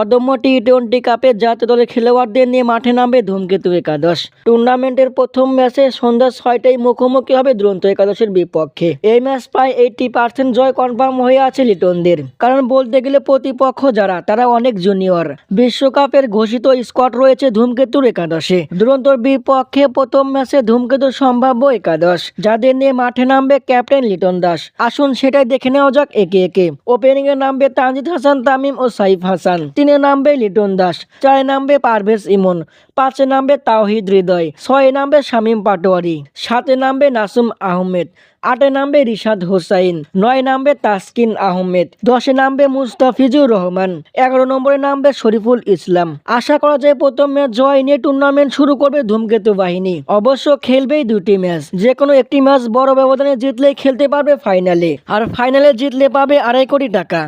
অদম্য T twenty কাপে জাতীয় দলের খেলোয়াড়দের নিয়ে মাঠে নামবে ধূমকেতু একাদশ। টুর্নামেন্টের প্রথম ম্যাচে সন্ধ্যা ছয়টায় মুখোমুখি হবে দুরন্ত একাদশের বিপক্ষে। এই ম্যাচ প্রায় এইটি পার্সেন্ট জয় কনফার্ম হয়ে আছে লিটনদের। কারণ বলতে গেলে প্রতিপক্ষ যারা, তারা অনেক জুনিয়র বিশ্বকাপের ঘোষিত স্কোয়াড রয়েছে ধূমকেতুর একাদশে। দুরন্তর বিপক্ষে প্রথম ম্যাচে ধূমকেতুর সম্ভাব্য একাদশ। যাদের নিয়ে মাঠে নামবে ক্যাপ্টেন লিটন দাস। আসুন সেটাই দেখে নেওয়া যাক একে একে। ওপেনিং এ নামবে তানজিদ হাসান, তামিম ও সাইফ হাসান। তিনে নামবে লিটন দাস, চারে নামবে পারভেজ ইমন, পাঁচে নামবে তাওহিদ হৃদয়, ছয়ে নামবে শামীম পাটোয়ারি, সাতে নামবে নাসুম আহমেদ, আটে নামবে রিশাদ হোসাইন, নয় নামবে তাসকিন আহমেদ, দশে নামবে মুস্তাফিজুর রহমান, এগারো নম্বরে নামবে শরীফুল ইসলাম। আশা করা যায় প্রথম ম্যাচ জয় নিয়ে টুর্নামেন্ট শুরু করবে ধূমকেতু বাহিনী। অবশ্য খেলবেই দুটি ম্যাচ যে কোনো একটি ম্যাচ বড় ব্যবধানে জিতলেই খেলতে পারবে ফাইনালে, আর ফাইনালে জিতলে পাবে আড়াই কোটি টাকা।